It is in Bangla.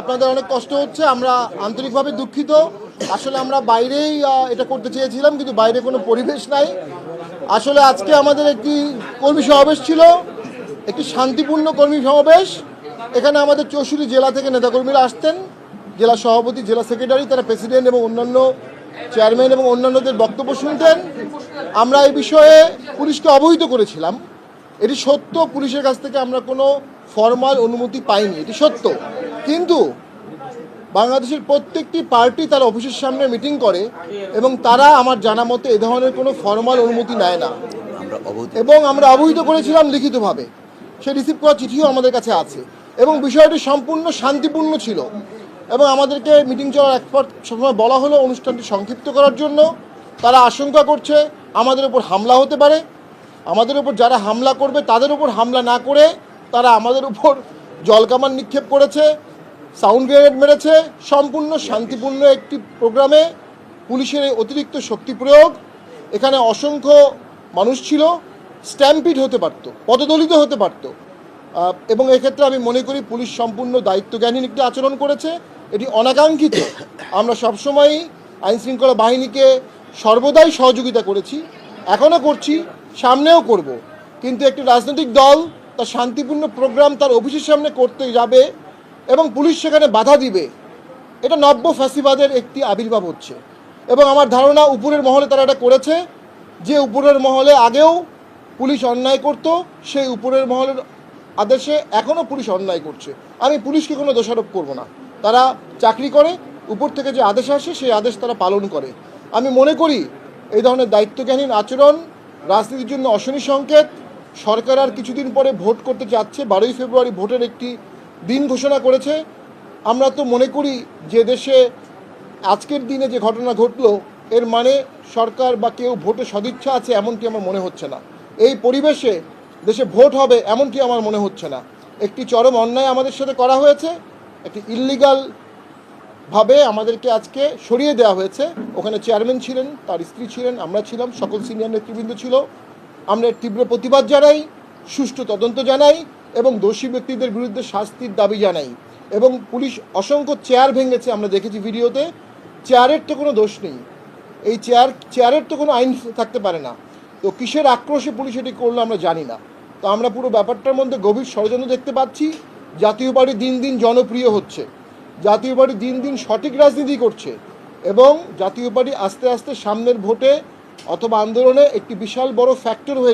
আপনাদের অনেক কষ্ট হচ্ছে, আমরা আন্তরিকভাবে দুঃখিত। আসলে আমরা বাইরেই এটা করতে চেয়েছিলাম, কিন্তু বাইরে কোনো পরিবেশ নাই। আসলে আজকে আমাদের একটি কর্মী সমাবেশ ছিল, একটি শান্তিপূর্ণ কর্মী সমাবেশ। এখানে আমাদের চৌষট্টি জেলা থেকে নেতাকর্মীরা আসতেন। জেলা সভাপতি, জেলা সেক্রেটারি, তারা প্রেসিডেন্ট এবং অন্যান্য চেয়ারম্যান এবং অন্যান্যদের বক্তব্য শুনতেন। আমরা এই বিষয়ে পুলিশকে অবহিত করেছিলাম। এটি সত্য, পুলিশের কাছ থেকে আমরা কোনো ফর্মাল অনুমতি পাইনি। এটি সত্য। কিন্তু বাংলাদেশের প্রত্যেকটি পার্টি তার অফিসের সামনে মিটিং করে এবং তারা আমার জানা মতে এ ধরনের কোনো ফর্মাল অনুমতি নেয় না। এবং আমরা অবহিত করেছিলাম লিখিতভাবে। সে রিসিভ করা চিঠিও আমাদের কাছে আছে। এবং বিষয়টি সম্পূর্ণ শান্তিপূর্ণ ছিল। এবং আমাদেরকে মিটিং চলার এক পর সময় বলা হলো অনুষ্ঠানটি সংক্ষিপ্ত করার জন্য। তারা আশঙ্কা করছে আমাদের উপর হামলা হতে পারে। আমাদের উপর যারা হামলা করবে তাদের উপর হামলা না করে তারা আমাদের উপর জলকামান নিক্ষেপ করেছে। সাউন্ড গ্রেনেড মেরেছে সম্পূর্ণ শান্তিপূর্ণ একটি প্রোগ্রামে পুলিশের এই অতিরিক্ত শক্তি প্রয়োগ। এখানে অসংখ্য মানুষ ছিল স্ট্যাম্পিড হতে পারত পদদলিত হতে পারত। এবং এক্ষেত্রে আমি মনে করি পুলিশ সম্পূর্ণ দায়িত্বজ্ঞানহীন একটি আচরণ করেছে। এটি অনাকাঙ্ক্ষিত। আমরা সবসময়ই আইন শৃঙ্খলা বাহিনীকে সর্বদাই সহযোগিতা করেছি এখনও করছি সামনেও করব। কিন্তু একটি রাজনৈতিক দল তার শান্তিপূর্ণ প্রোগ্রাম তার অফিসের সামনে করতে যাবে এবং পুলিশ সেখানে বাধা দিবে। এটা নব্য ফ্যাসিবাদের একটি আবির্ভাব হচ্ছে। এবং আমার ধারণা উপরের মহলে তারা এটা করেছে, যে উপরের মহলে আগেও পুলিশ অন্যায় করত, সেই উপরের মহলের আদেশে এখনও পুলিশ অন্যায় করছে। আমি পুলিশকে কোনো দোষারোপ করব না। তারা চাকরি করে, উপর থেকে যে আদেশ আসে, সেই আদেশ তারা পালন করে। আমি মনে করি এই ধরনের দায়িত্বজ্ঞানহীন আচরণ, রাজনীতির জন্য অশনি সংকেত, সরকার আর কিছুদিন পরে ভোট করতে যাচ্ছে। বারোই ফেব্রুয়ারি ভোটের একটি দিন ঘোষণা করেছে। আমরা তো মনে করি যে দেশে আজকের দিনে যে ঘটনা ঘটলো, এর মানে সরকার বা কেউ ভোটে সদিচ্ছা আছে এমনটি আমার মনে হচ্ছে না। এই পরিবেশে দেশে ভোট হবে এমনটি আমার মনে হচ্ছে না। একটি চরম অন্যায় আমাদের সাথে করা হয়েছে, একটি ইল্লিগাল ভাবে আমাদেরকে আজকে সরিয়ে দেওয়া হয়েছে। ওখানে চেয়ারম্যান ছিলেন, তার স্ত্রী ছিলেন, আমরা ছিলাম, সকল সিনিয়র নেতৃবৃন্দ ছিল। আমরা তীব্র প্রতিবাদ জানাই, সুষ্ঠু তদন্ত জানাই এবং দোষী ব্যক্তিদের বিরুদ্ধে শাস্তির দাবি জানাই। এবং পুলিশ অসংখ্য চেয়ার ভেঙেছে, আমরা দেখেছি ভিডিওতে। চেয়ারের তো কোনো দোষ নেই। এই চেয়ার, চেয়ারের তো কোনো আইন থাকতে পারে না। তো কিসের আক্রোশে পুলিশ এটি করল আমরা জানি না। তো আমরা পুরো ব্যাপারটার মধ্যে গভীর ষড়যন্ত্র দেখতে পাচ্ছি। জাতীয় পার্টি দিন দিন জনপ্রিয় হচ্ছে। জাতীয় পার্টি দিন দিন সঠিক রাজনীতি করছে। এবং জাতীয় পার্টি আস্তে আস্তে সামনের ভোটে অথবা আন্দোলনে একটি বিশাল বড় ফ্যাক্টর হয়ে